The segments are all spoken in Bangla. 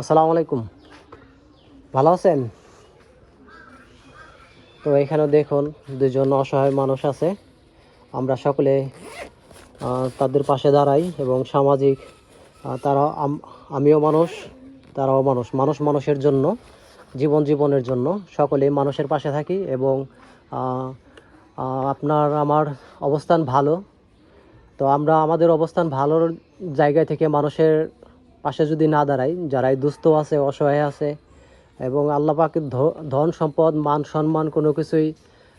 আসসালামু আলাইকুম। ভালো আছেন? তো এখানে দেখুন, দুজন অসহায় মানুষ আছে। আমরা সকলে তাদের পাশে দাঁড়াই এবং সামাজিক তারা আমিও মানুষ, তারাও মানুষ মানুষ মানুষের জন্য, জীবন জীবনের জন্য সকলে মানুষের পাশে থাকি এবং আপনার আমার অবস্থান ভালো। তো আমরা আমাদের অবস্থান ভালোর জায়গা থেকে মানুষের পাশে যদি না দাঁড়াই যারাই দুস্থ আছে অসহায় আছে এবং আল্লাহ পাকের ধন সম্পদ মান সম্মান কোনো কিছুই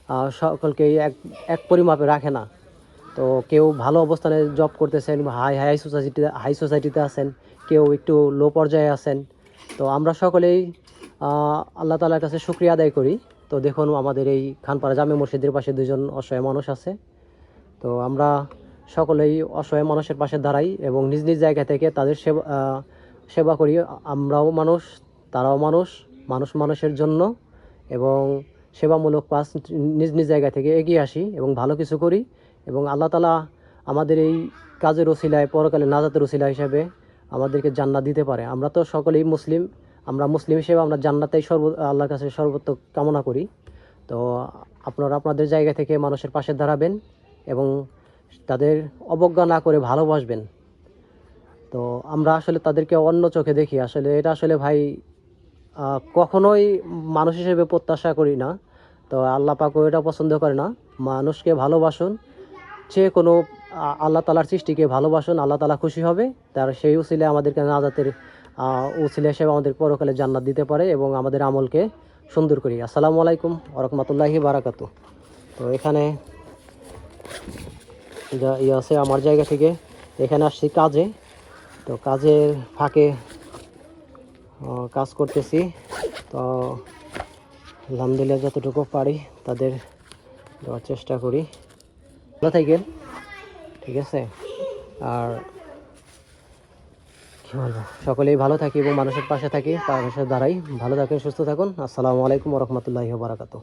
আহ, সকলকে এক এক পরিমাপে রাখে না। তো কেউ ভালো অবস্থানে জব করতেছেন হাই হাই সোসাইটিতে হাই সোসাইটিতে আছেন কেউ একটু লো পর্যায়ে আছেন তো আমরা সকলেই আল্লাহ তালার কাছে শুক্রিয়া আদায় করি। তো দেখুন আমাদের এই খানপাড়া জামে মসজিদের পাশে দুজন অসহায় মানুষ আছে। তো আমরা সকলেই অসহায় মানুষের পাশে দাঁড়াই এবং নিজ নিজ জায়গা থেকে তাদের সেবা সেবা করি। আমরাও মানুষ, তারাও মানুষ মানুষ মানুষের জন্য এবং সেবামূলক কাজ নিজ নিজ জায়গা থেকে এগিয়ে আসি এবং ভালো কিছু করি এবং আল্লাহ তালা আমাদের এই কাজের ওসিলায়, পরকালে নাজাতের ওসিলা হিসাবে আমাদেরকে জান্নাত দিতে পারে। আমরা তো সকলেই মুসলিম, আমরা মুসলিম হিসেবে আমরা জান্নাতেই সর্ব, আল্লাহর কাছে সর্বোত্তম কামনা করি। তো আপনারা আপনাদের জায়গা থেকে মানুষের পাশে দাঁড়াবেন এবং তাদের অবজ্ঞা না করে ভালোবাসবেন। তো আমরা আসলে তাদেরকে অন্য চোখে দেখি। আসলে এটা আসলে ভাই কখনোই মানুষ হিসেবে প্রত্যাশা করি না। তো আল্লাহ পাকও এটা পছন্দ করে না। মানুষকে ভালোবাসুন। যে কোনো আল্লাহ তালার সৃষ্টিকে ভালোবাসুন, আল্লাহ তালা খুশি হবে। তার সেই উসিলে আমাদেরকে নাজাতের উসিলে হিসেবে আমাদের পরকালে জান্নাত দিতে পারে এবং আমাদের আমলকে সুন্দর করি। আসসালামু আলাইকুম ওরহমতুল্লাহি বারাকাতু তো এখানে যা ইয়ে আছে আমার জায়গা থেকে। এখানে আসছি কাজে। তো কাজের ফাঁকে কাজ করতেছি। তো আলহামদুলিল্লাহ যতটুকু পারি তাদের দেওয়ার চেষ্টা করি। ভালো থাকেন, ঠিক আছে? আর কি বলব? সকলেই ভালো থাকি এবং মানুষের পাশে থাকি, পাশে দাঁড়াই। ভালো থাকেন, সুস্থ থাকুন। আসসালামু আলাইকুম রহমতুল্লাহি বারাকাতু